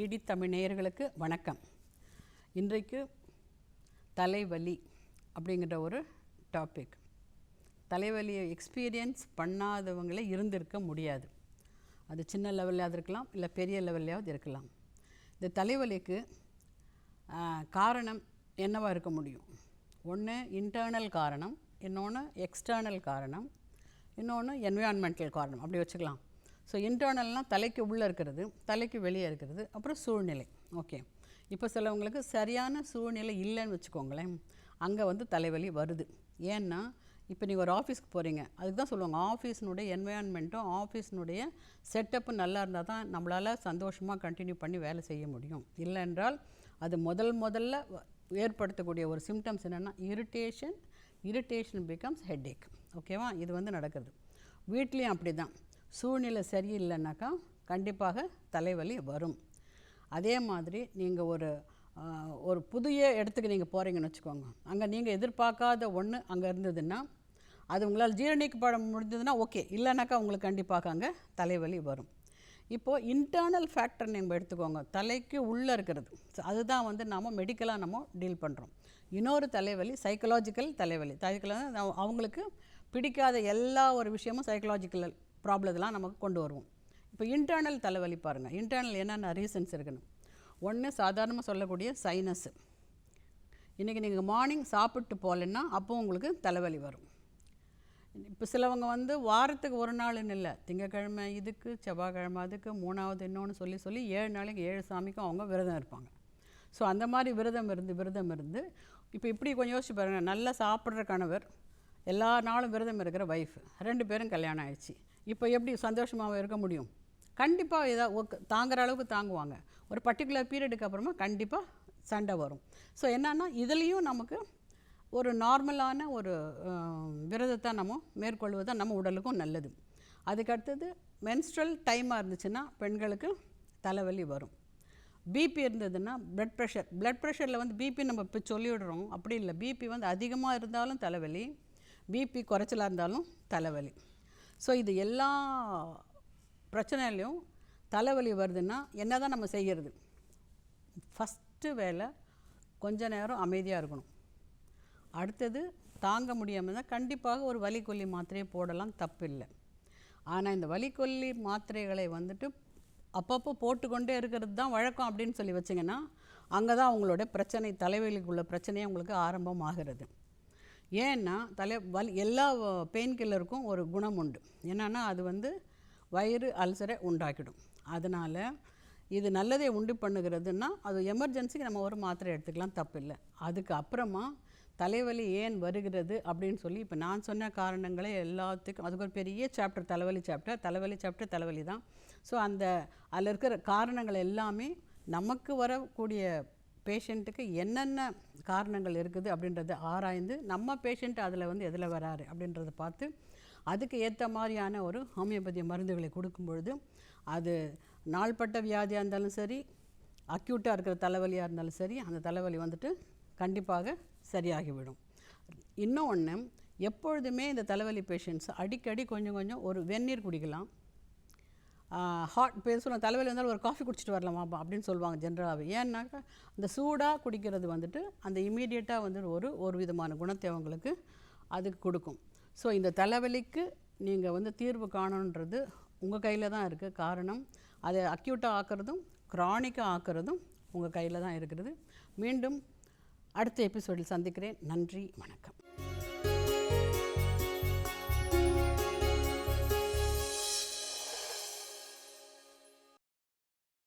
DD Tamil நேயர்களுக்கு வணக்கம். இன்றைக்கு தலைவலி அப்படிங்கிற ஒரு டாபிக் தலைவலியை எக்ஸ்பீரியன்ஸ் பண்ணாதவங்களே இருந்திருக்க முடியாது. அது சின்ன லெவல்லையாவது இருக்கலாம் இல்லை பெரிய லெவல்லையாவது இருக்கலாம். இந்த தலைவலிக்கு காரணம் என்னவாக இருக்க முடியும்? ஒன்று இன்டர்னல் காரணம். இன்னொன்று எக்ஸ்டர்னல் காரணம். இன்னொன்று என்விரான்மெண்டல் காரணம். அப்படி வச்சுக்கலாம். ஸோ இன்டர்னல்னால் தலைக்கு உள்ளே இருக்கிறது தலைக்கு வெளியே இருக்கிறது அப்புறம் சூழ்நிலை. ஓகே இப்போ சிலவங்களுக்கு சரியான சூழ்நிலை இல்லைன்னு வச்சுக்கோங்களேன். அங்கே வந்து தலைவலி வருது. ஏன்னா இப்போ நீங்கள் ஒரு ஆஃபீஸ்க்கு போகிறீங்க அதுக்கு தான் சொல்லுவாங்க. ஆஃபீஸ்னுடைய என்வயான்மெண்ட்டும் ஆஃபீஸ்னுடைய செட்டப்பும் நல்லா இருந்தால் தான் நம்மளால் சந்தோஷமாக கண்டினியூ பண்ணி வேலை செய்ய முடியும். இல்லைன்றால் அது முதல் முதல்ல ஏற்படுத்தக்கூடிய ஒரு சிம்டம்ஸ் என்னென்னா இரிட்டேஷன் இரிட்டேஷன் பிகம்ஸ் ஹெட்டேக் ஓகேவா இது வந்து நடக்கிறது. வீட்லேயும் அப்படி தான் சூழ்நிலை சரியில்லைனாக்கா கண்டிப்பாக தலைவலி வரும். அதே மாதிரி நீங்கள் ஒரு ஒரு புதிய இடத்துக்கு நீங்கள் போகிறீங்கன்னு வச்சுக்கோங்க. அங்கே நீங்கள் எதிர்பார்க்காத ஒன்று அங்கே இருந்ததுன்னா அது உங்களால் ஜீரணிக்கப்பட முடிஞ்சதுன்னா ஓகே. இல்லைனாக்கா உங்களுக்கு கண்டிப்பாக அங்கே தலைவலி வரும். இப்போது இன்டர்னல் ஃபேக்டர் நீங்கள் எடுத்துக்கோங்க. தலைக்கு உள்ளே இருக்கிறது. அதுதான் வந்து நாம் மெடிக்கலாக நம்ம டீல் பண்ணுறோம் இன்னொரு தலைவலி சைக்கலாஜிக்கல் தலைவலி. சைக்கலாக அவங்களுக்கு பிடிக்காத எல்லா ஒரு விஷயமும் சைக்கலாஜிக்கல் ப்ராப்ளத்தெல்லாம் நமக்கு கொண்டு வருவோம். இப்போ இன்டர்னல் தலைவலி பாருங்கள் இன்டர்னல் என்னென்ன ரீசன்ஸ் இருக்குன்னு. ஒன்று சாதாரணமாக சொல்லக்கூடிய சைனஸு இன்றைக்கி நீங்கள் மார்னிங் சாப்பிட்டு போகலன்னா அப்போ உங்களுக்கு தலைவலி வரும். இப்போ சிலவங்க வந்து வாரத்துக்கு ஒரு நாள்னு இல்லை. திங்கக்கிழமை இதுக்கு செவ்வாய்க்கிழமை அதுக்கு மூணாவது இன்னொன்று சொல்லி சொல்லி ஏழு நாளைக்கு ஏழு சாமிக்கும் அவங்க விரதம் இருப்பாங்க. ஸோ அந்த மாதிரி விரதம் இருந்து விரதம் இருந்து இப்போ இப்படி கொஞ்சம் யோசிச்சு பாருங்கள் நல்லா சாப்பிட்ற கணவர் எல்லா நாளும் விரதம் இருக்கிற ஒய்ஃப் ரெண்டு பேரும் கல்யாணம் ஆயிடுச்சு. இப்போ எப்படி சந்தோஷமாக இருக்க முடியும்? கண்டிப்பாக ஏதாவது தாங்குற அளவுக்கு தாங்குவாங்க. ஒரு பர்டிகுலர் பீரியடுக்கு அப்புறமா கண்டிப்பாக சண்டை வரும். ஸோ என்னென்னா இதுலேயும் நமக்கு ஒரு நார்மலான ஒரு விரதத்தை நம்ம மேற்கொள்வது தான் நம்ம உடலுக்கும் நல்லது. அதுக்கடுத்தது மென்ஸ்ட்ரல் டைமாக இருந்துச்சுன்னா பெண்களுக்கு தலைவலி வரும். பிபி இருந்ததுன்னா ப்ளட் ப்ரெஷர் ப்ளட் ப்ரெஷரில் வந்து பிபி நம்ம இப்போ சொல்லிவிடுறோம். அப்படி இல்லை. பிபி வந்து அதிகமாக இருந்தாலும் தலைவலி. பிபி குறைச்சலாக இருந்தாலும் தலைவலி. ஸோ இது எல்லா பிரச்சனையிலையும் தலைவலி வருதுன்னா என்ன தான் நம்ம செய்கிறது? ஃபஸ்ட்டு வேலை கொஞ்ச நேரம் அமைதியாக இருக்கணும். அடுத்தது தாங்க முடியாமல் தான் கண்டிப்பாக ஒரு வலிக்கொல்லி மாத்திரையை போடலாம் தப்பில்லை. ஆனால் இந்த வலிக்கொல்லி மாத்திரைகளை வந்துட்டு அப்பப்போ போட்டுக்கொண்டே இருக்கிறது தான் வழக்கம் அப்படின்னு சொல்லி வச்சிங்கன்னா அங்கே தான் அவங்களோட பிரச்சனை தலைவலிக்குள்ள பிரச்சனையே உங்களுக்கு ஆரம்பமாகிறது. ஏன்னா தலை வலி எல்லா பெயின் கில்லருக்கும் ஒரு குணம் உண்டு. என்னென்னா அது வந்து வயிறு அல்சரை உண்டாக்கிடும். அதனால் இது நல்லதை உண்டு பண்ணுகிறதுன்னா அது எமர்ஜென்சிக்கு நம்ம ஒரு மாத்திரை எடுத்துக்கலாம் தப்பில்லை. அதுக்கு அப்புறமா தலைவலி ஏன் வருகிறது அப்படின்னு சொல்லி இப்போ நான் சொன்ன காரணங்களே எல்லாத்துக்கும் அதுக்கு ஒரு பெரிய சாப்டர் தலைவலி சாப்டர் தலைவலி சாப்டர் தலைவலி தான். ஸோ அந்த அதில் இருக்கிற காரணங்கள் எல்லாமே நமக்கு வரக்கூடிய பேஷண்ட்டுக்கு என்னென்ன காரணங்கள் இருக்குது அப்படின்றத ஆராய்ந்து நம்ம பேஷண்ட் அதில் வந்து எதில் வராரு அப்படின்றத பார்த்து அதுக்கு ஏற்ற மாதிரியான ஒரு ஹோமியோபதி மருந்துகளை கொடுக்கும் பொழுது அது நாள்பட்ட வியாதியாக இருந்தாலும் சரி அக்யூட்டாக இருக்கிற தலைவலியாக இருந்தாலும் சரி அந்த தலைவலி வந்துட்டு கண்டிப்பாக சரியாகிவிடும். இன்னும் ஒன்று எப்பொழுதுமே இந்த தலைவலி பேஷண்ட்ஸ் அடிக்கடி கொஞ்சம் கொஞ்சம் ஒரு வெந்நீர் குடிக்கலாம். ஹாட் பேர் சொல்லுவாங்க தலைவலி வந்தாலும் ஒரு காஃபி குடிச்சிட்டு வரலாமா அப்படின்னு சொல்லுவாங்க ஜென்ரலாகவே ஏன்னாக்கா அந்த சூடாக குடிக்கிறது வந்துட்டு அந்த இமீடியட்டாக வந்து ஒரு ஒரு விதமான குணத்தை அவங்களுக்கு அதுக்கு கொடுக்கும். ஸோ இந்த தலைவலிக்கு நீங்கள் வந்து தீர்வு காணணுன்றது உங்கள் கையில் தான் இருக்குது காரணம் அதை அக்யூட்டாக ஆக்கிறதும் க்ரானிக்காக ஆக்கிறதும் உங்கள் கையில் தான் இருக்கிறது. மீண்டும் அடுத்த எபிசோடில் சந்திக்கிறேன். நன்றி வணக்கம்.